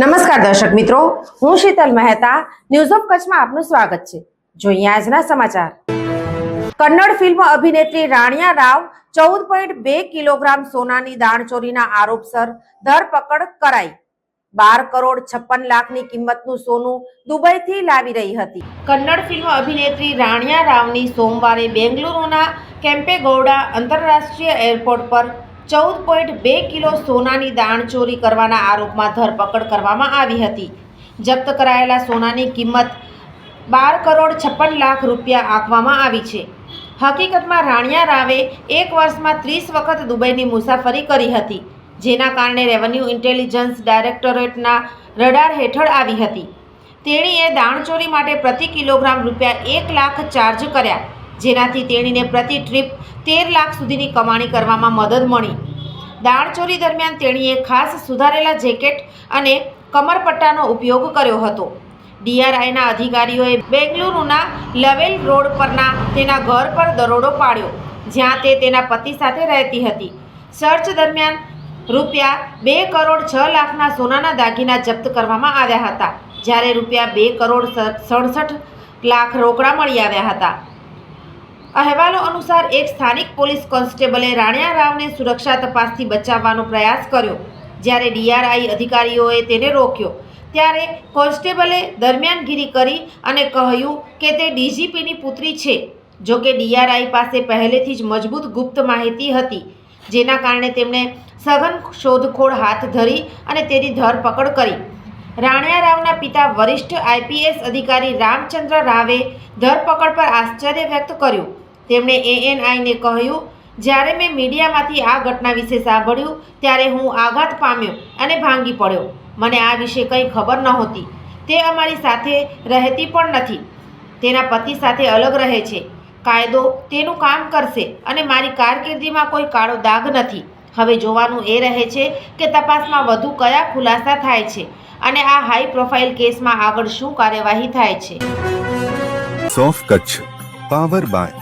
નમસ્કાર દર્શક મિત્રો, હું શીતલ મહેતા ન્યૂઝ ઓફ કચ્છમાં આપનું સ્વાગત છે. જોઈએ આજના સમાચાર. કન્નડ ફિલ્મ અભિનેત્રી રાણિયા રાવ ચૌદ પોઈન્ટ બે કિલોગ્રામ સોનાની દાણચોરીના આરોપસર ધરપકડ કરાઈ. બાર કરોડ છપ્પન લાખની કિંમતનું સોનું દુબઈથી લાવી રહી હતી. કન્નડ ફિલ્મ અભિનેત્રી રાણિયા રાવની સોમવારે બેંગલુરુના કેમ્પેગૌડા આંતરરાષ્ટ્રીય એરપોર્ટ પર ચૌદ પોઈન્ટ બે કિલો સોનાની દાણચોરી કરવાના આરોપમાં ધરપકડ કરવામાં આવી હતી. જપ્ત કરાયેલા સોનાની કિંમત બાર કરોડ છપ્પન લાખ રૂપિયા આંકવામાં આવી છે. હકીકતમાં રાણિયા રાવે એક વર્ષમાં ત્રીસ વખત દુબઈની મુસાફરી કરી હતી, જેના કારણે રેવન્યુ ઇન્ટેલિજન્સ ડાયરેક્ટોરેટના રડાર હેઠળ આવી હતી. તેણીએ દાણચોરી માટે પ્રતિ કિલોગ્રામ રૂપિયા એક લાખ ચાર્જ કર્યા. જેનાથી તેણીને પ્રતિ ટ્રીપ તેર લાખ સુધીની કમાણી કરવામાં મદદ મળી. દાણચોરી દરમિયાન તેણીએ ખાસ સુધારેલા જેકેટ અને કમરપટ્ટાનો ઉપયોગ કર્યો હતો. ડીઆરઆઈના અધિકારીઓએ બેંગલુરુના લવેલ રોડ પરના તેના ઘર પર દરોડો પાડ્યો, જ્યાં તે તેના પતિ સાથે રહેતી હતી. સર્ચ દરમિયાન રૂપિયા બે કરોડ છ લાખના સોનાના દાગીના જપ્ત કરવામાં આવ્યા હતા, જ્યારે રૂપિયા બે કરોડ સડસઠ લાખ રોકડા મળી આવ્યા હતા. અહેવાલો અનુસાર એક સ્થાનિક પોલીસ કોન્સ્ટેબલે રાણિયા રાવને સુરક્ષા તપાસથી બચાવવાનો પ્રયાસ કર્યો, જ્યારે ડીઆરઆઈ અધિકારીઓએ તેને રોક્યો. ત્યારે કોન્સ્ટેબલે દરમિયાનગીરી કરી અને કહ્યું કે તે ડીજીપીની પુત્રી છે જોકે ડીઆરઆઈ પાસે પહેલેથી જ મજબૂત ગુપ્ત માહિતી હતી, જેના કારણે તેમણે સઘન શોધખોળ હાથ ધરી અને તેની ધરપકડ કરી. રાણિયા રાવના પિતા વરિષ્ઠ આઈપીએસ અધિકારી રામચંદ્ર રાવે ધરપકડ પર આશ્ચર્ય વ્યક્ત કર્યું. તેમણે એએનઆઈને કહ્યું, જ્યારે મેં મીડિયામાંથી આ ઘટના વિશે સાંભળ્યું, ત્યારે હું આઘાત પામ્યો અને ભાંગી પડ્યો. મને આ વિશે કંઈ ખબર નહોતી. તે અમારી સાથે રહેતી પણ નથી. તેના પતિ સાથે અલગ રહે છે. કાયદો તેનું કામ કરશે અને મારી કારકિર્દીમાં કોઈ કાળો દાગ નથી. હવે જોવાનું એ રહે છે કે તપાસમાં વધુ કયા ખુલાસા થાય છે અને આ હાઈ પ્રોફાઇલ કેસમાં આગળ શું કાર્યવાહી થાય છે. સોફ Kutch, power by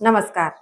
નમસ્કાર.